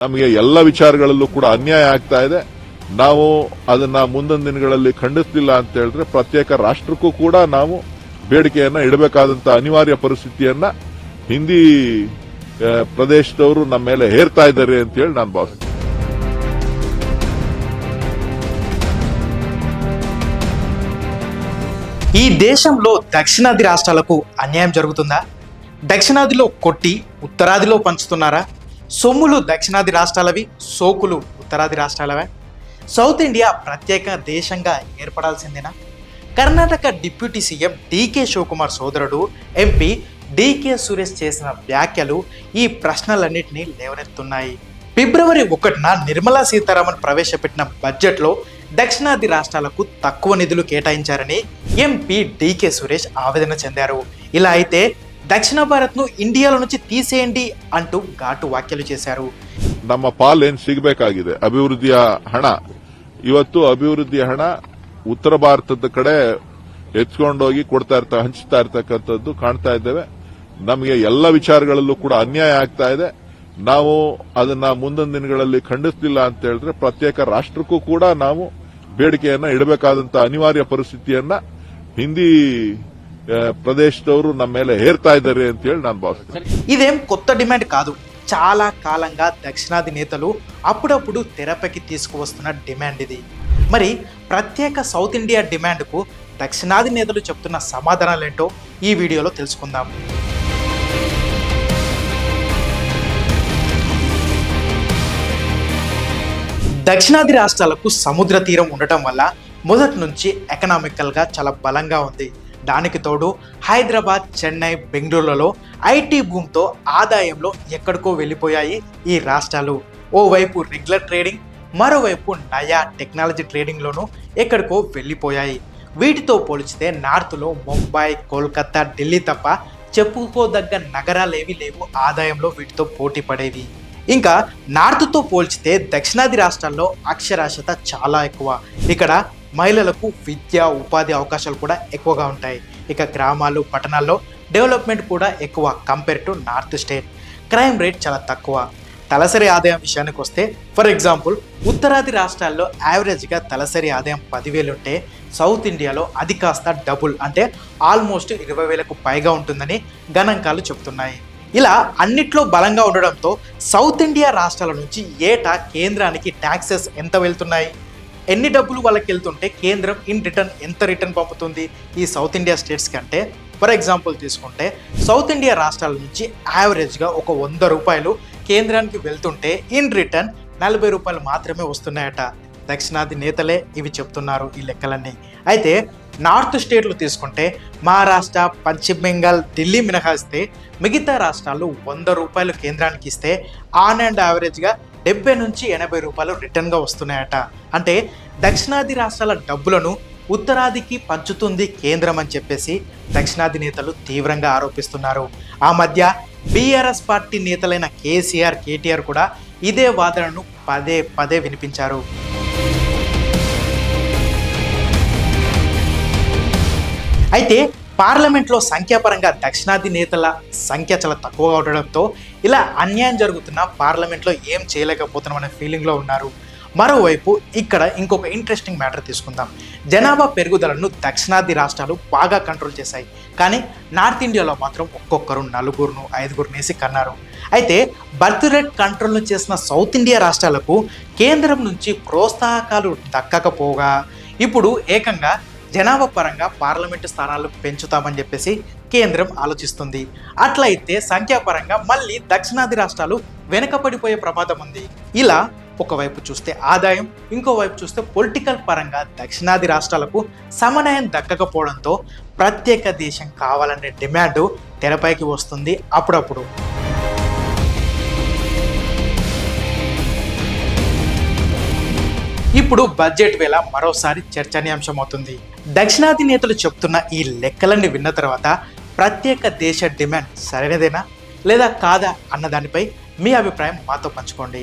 ನಮಗೆ ಎಲ್ಲ ವಿಚಾರಗಳಲ್ಲೂ ಕೂಡ ಅನ್ಯಾಯ ಆಗ್ತಾ ಇದೆ ನಾವು ಅದನ್ನ ಮುಂದಿನ ದಿನಗಳಲ್ಲಿ ಖಂಡಿಸಲಿಲ್ಲ ಅಂತ ಹೇಳಿದ್ರೆ ಪ್ರತ್ಯೇಕ ರಾಷ್ಟ್ರಕ್ಕೂ ಕೂಡ ನಾವು ಬೇಡಿಕೆಯನ್ನ ಇಡಬೇಕಾದಂತ ಅನಿವಾರ್ಯ ಪರಿಸ್ಥಿತಿಯನ್ನ ಹಿಂದಿ ಆ, ಪ್ರದೇಶದವರು ನಮ್ಮ ಮೇಲೆ ಹೇರ್ತಾ ಇದ್ದಾರೆ ಅಂತ ಹೇಳಿ ನಾನು ಭಾವಿಸ್ತೀನಿ ఈ దేశంలో దక్షిణాది రాష్ట్రాలకు అన్యాయం జరుగుతుందా దక్షిణాదిలో కొట్టి ఉత్తరాదిలో పంచుతున్నారా సొమ్ములు దక్షిణాది రాష్ట్రాలవి సోకులు ఉత్తరాది రాష్ట్రాలవే. సౌత్ ఇండియా ప్రత్యేక దేశంగా ఏర్పడాల్సిందేనా Karnataka deputy CM DK Shivakumar సోదరుడు ఎంపీ డీకే సురేష్ చేసిన వ్యాఖ్యలు ఈ ప్రశ్నలన్నింటినీ లేవనెత్తున్నాయి. ఫిబ్రవరి ఒకటిన నిర్మలా సీతారామన్ ప్రవేశపెట్టిన బడ్జెట్లో దక్షిణాది రాష్ట్రాలకు తక్కువ నిధులు కేటాయించారని ఎంపీ డీకే సురేష్ ఆవేదన చెందారు. ఇలా అయితే దక్షిణ భారత్ను ఇండియాలో నుంచి తీసేయండి అంటూ ఘాటు వ్యాఖ్యలు చేశారు ನಮ್ಮ ಪಾಲ್ ಏನ್ ಸಿಗಬೇಕಾಗಿದೆ ಅಭಿವೃದ್ಧಿಯ ಹಣ ಇವತ್ತು ಅಭಿವೃದ್ಧಿಯ ಹಣ ಉತ್ತರ ಭಾರತದ ಕಡೆ ಎತ್ಕೊಂಡೋಗಿ ಕೊಡ್ತಾ ಇರ್ತಾ ಹಂಚ್ತಾ ಇರ್ತಕ್ಕಂಥದ್ದು ಕಾಣ್ತಾ ಇದ್ದೇವೆ ನಮಗೆ ಎಲ್ಲ ವಿಚಾರಗಳಲ್ಲೂ ಕೂಡ ಅನ್ಯಾಯ ಆಗ್ತಾ ಇದೆ ನಾವು ಅದನ್ನ ಮುಂದಿನ ದಿನಗಳಲ್ಲಿ ಖಂಡಿಸಲಿಲ್ಲ ಅಂತ ಹೇಳಿದ್ರೆ ಪ್ರತ್ಯೇಕ ರಾಷ್ಟ್ರಕ್ಕೂ ಕೂಡ ನಾವು ಬೇಡಿಕೆಯನ್ನ ಇಡಬೇಕಾದಂತ ಅನಿವಾರ್ಯ ಪರಿಸ್ಥಿತಿಯನ್ನ ಹಿಂದಿ ಆ, ಪ್ರದೇಶದವರು ನಮ್ಮ ಮೇಲೆ ಹೇರ್ತಾ ಇದ್ದಾರೆ ಅಂತ ಹೇಳಿ ನಾನು ಭಾವಿಸ್ತೀನಿ ఇదేం కొత్త డిమాండ్ కాదు చాలా కాలంగా దక్షిణాది నేతలు అప్పుడప్పుడు తెరపైకి తీసుకువస్తున్న డిమాండ్ ఇది మరి ప్రత్యేక సౌత్ ఇండియా డిమాండ్కు దక్షిణాది నేతలు చెప్తున్న సమాధానాలేంటో ఈ వీడియోలో తెలుసుకుందాం దక్షిణాది రాష్ట్రాలకు సముద్ర తీరం ఉండటం వల్ల మొదటి నుంచి ఎకనామికల్గా చాలా బలంగా ఉంది దానికి తోడు హైదరాబాద్ చెన్నై బెంగళూరులలో ఐటీ భూమితో ఆదాయంలో ఎక్కడికో వెళ్ళిపోయాయి ఈ రాష్ట్రాలు. ఓవైపు రెగ్యులర్ ట్రేడింగ్ మరోవైపు నయా టెక్నాలజీ ట్రేడింగ్లోనూ ఎక్కడికో వెళ్ళిపోయాయి. వీటితో పోల్చితే నార్త్లో ముంబై కోల్కతా ఢిల్లీ తప్ప చెప్పుకోదగ్గ నగరాలేవి లేవు ఆదాయంలో వీటితో పోటీ పడేవి. ఇంకా నార్త్తో పోల్చితే దక్షిణాది రాష్ట్రాల్లో అక్షరాస్యత చాలా ఎక్కువ. ఇక్కడ మహిళలకు విద్య ఉపాధి అవకాశాలు కూడా ఎక్కువగా ఉంటాయి. ఇక గ్రామాలు పట్టణాల్లో డెవలప్మెంట్ కూడా ఎక్కువ compare to north state crime rate చాలా తక్కువ. తలసరి ఆదాయం విషయానికి వస్తే ఫర్ ఎగ్జాంపుల్ ఉత్తరాది రాష్ట్రాల్లో యావరేజ్గా తలసరి ఆదాయం పదివేలు ఉంటే సౌత్ ఇండియాలో అది కాస్త డబుల్ అంటే ఆల్మోస్ట్ ఇరవై వేలకు పైగా ఉంటుందని గణాంకాలు చెబుతున్నాయి. ఇలా అన్నిట్లో బలంగా ఉండడంతో సౌత్ ఇండియా రాష్ట్రాల నుంచి ఏటా కేంద్రానికి ట్యాక్సెస్ ఎంత వెళ్తున్నాయి? ఎన్ని డబ్బులు వాళ్ళకి వెళ్తుంటే కేంద్రం ఇన్ రిటర్న్ ఎంత రిటర్న్ పంపుతుంది ఈ సౌత్ ఇండియా స్టేట్స్ కంటే? ఫర్ ఎగ్జాంపుల్ తీసుకుంటే సౌత్ ఇండియా రాష్ట్రాల నుంచి యావరేజ్గా ఒక వంద రూపాయలు కేంద్రానికి వెళ్తుంటే ఇన్ రిటర్న్ నలభై రూపాయలు మాత్రమే వస్తున్నాయట. దక్షిణాది నేతలే ఇవి చెప్తున్నారు ఈ లెక్కలన్నీ. అయితే నార్త్ స్టేట్లు తీసుకుంటే మహారాష్ట్ర పశ్చిమ బెంగాల్ ఢిల్లీ మినహాయిస్తే మిగతా రాష్ట్రాలు వంద రూపాయలు కేంద్రానికి ఇస్తే ఆన్ అండ్ యావరేజ్గా డెబ్బై నుంచి ఎనభై రూపాయలు రిటర్న్గా వస్తున్నాయట. అంటే దక్షిణాది రాష్ట్రాల డబ్బులను ఉత్తరాదికి పంచుతుంది కేంద్రం అని చెప్పేసి దక్షిణాది నేతలు తీవ్రంగా ఆరోపిస్తున్నారు. ఆ మధ్య బీఆర్ఎస్ పార్టీ నేతలైన కేసీఆర్ కేటీఆర్ కూడా ఇదే వాదనను పదే పదే వినిపించారు. అయితే పార్లమెంట్లో సంఖ్యాపరంగా దక్షిణాది నేతల సంఖ్య చాలా తక్కువగా ఉండడంతో ఇలా అన్యాయం జరుగుతున్న పార్లమెంట్లో ఏం చేయలేకపోతున్నామనే ఫీలింగ్లో ఉన్నారు. మరోవైపు ఇక్కడ ఇంకొక ఇంట్రెస్టింగ్ మ్యాటర్ తీసుకుందాం. జనాభా పెరుగుదలను దక్షిణాది రాష్ట్రాలు బాగా కంట్రోల్ చేశాయి. కానీ నార్త్ ఇండియాలో మాత్రం ఒక్కొక్కరు నలుగురును ఐదుగురు వేసి కన్నారు. అయితే బర్త్ రేట్ కంట్రోల్ను చేసిన సౌత్ ఇండియా రాష్ట్రాలకు కేంద్రం నుంచి ప్రోత్సాహకాలు దక్కకపోగా ఇప్పుడు ఏకంగా జనాభా పరంగా పార్లమెంటు స్థానాలు పెంచుతామని చెప్పేసి కేంద్రం ఆలోచిస్తుంది. అట్లయితే సంఖ్యాపరంగా మళ్ళీ దక్షిణాది రాష్ట్రాలు వెనకపడిపోయే ప్రమాదం ఉంది. ఇలా ఒకవైపు చూస్తే ఆదాయం ఇంకోవైపు చూస్తే పొలిటికల్ పరంగా దక్షిణాది రాష్ట్రాలకు సమన్వయం దక్కకపోవడంతో ప్రత్యేక దేశం కావాలనే డిమాండ్ తెరపైకి వస్తుంది అప్పుడప్పుడు. ఇప్పుడు బడ్జెట్ వేళ మరోసారి చర్చనీయాంశం అవుతుంది దక్షిణాది నేతలు చెప్తున్న ఈ లెక్కలన్నీ విన్న తర్వాత ప్రత్యేక దేశ డిమాండ్ సరైనదేనా లేదా కాదా అన్న దానిపై మీ అభిప్రాయం మాతో పంచుకోండి.